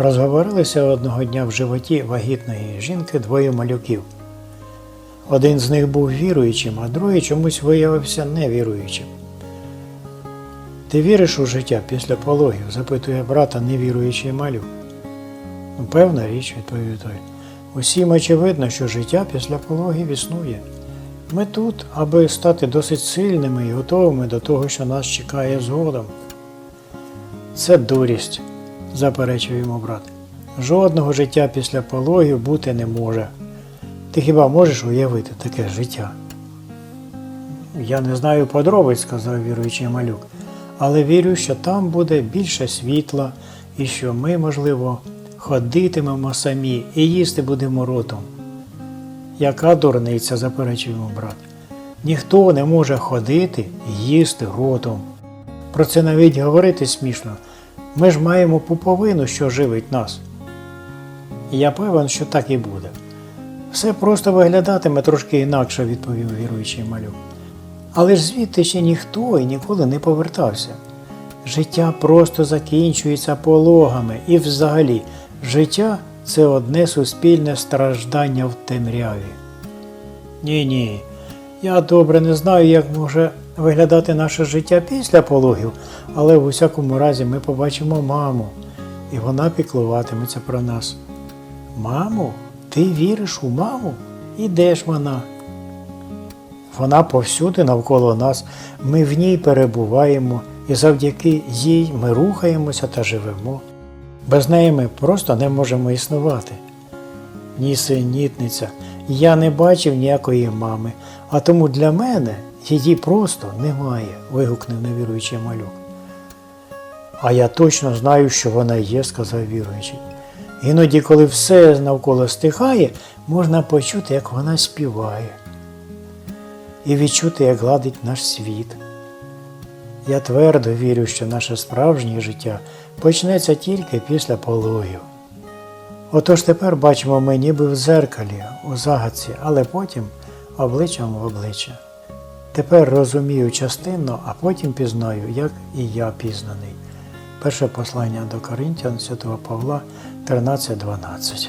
Розговорилися одного дня в животі вагітної жінки двоє малюків. Один з них був віруючим, а другий чомусь виявився невіруючим. Ти віриш у життя після пологів? запитує брата невіруючий малюк. «Ну, Певна річ, відповів той. Усім очевидно, що життя після пологів існує. Ми тут, аби стати досить сильними і готовими до того, що нас чекає згодом. Це дурість, заперечив йому брат. Жодного життя після пологів бути не може. Ти хіба можеш уявити таке життя? Я не знаю подробиць, сказав віруючий малюк, але вірю, що там буде більше світла і що ми, можливо, ходитимемо самі і їсти будемо ротом. Яка дурниця, заперечив йому брат. Ніхто не може ходити і їсти ротом. Про це навіть говорити смішно. Ми ж маємо пуповину, що живить нас. Я певен, що так і буде. Все просто виглядатиме трошки інакше, відповів віруючий малюк. Але ж звідти ще ніхто і ніколи не повертався. Життя просто закінчується пологами, і взагалі життя це одне суспільне страждання в темряві. Ні, ні. Я добре не знаю, як може виглядати наше життя після пологів, але в усякому разі ми побачимо маму, і вона піклуватиметься про нас. Мамо, ти віриш у маму? І де ж вона? Вона повсюди навколо нас, ми в ній перебуваємо, і завдяки їй ми рухаємося та живемо. Без неї ми просто не можемо існувати. Нісенітниця, я не бачив ніякої мами, а тому для мене її просто немає, вигукнув невіруючий малюк. А я точно знаю, що вона є, сказав віруючий. Іноді, коли все навколо стихає, можна почути, як вона співає, і відчути, як гладить наш світ. Я твердо вірю, що наше справжнє життя почнеться тільки після пологів. Отож тепер бачимо ми ніби в зеркалі, у загадці, але потім обличчям в обличчя. Тепер розумію частинно, а потім пізнаю, як і я пізнаний. Перше послання до Коринтян Святого Павла 13.12.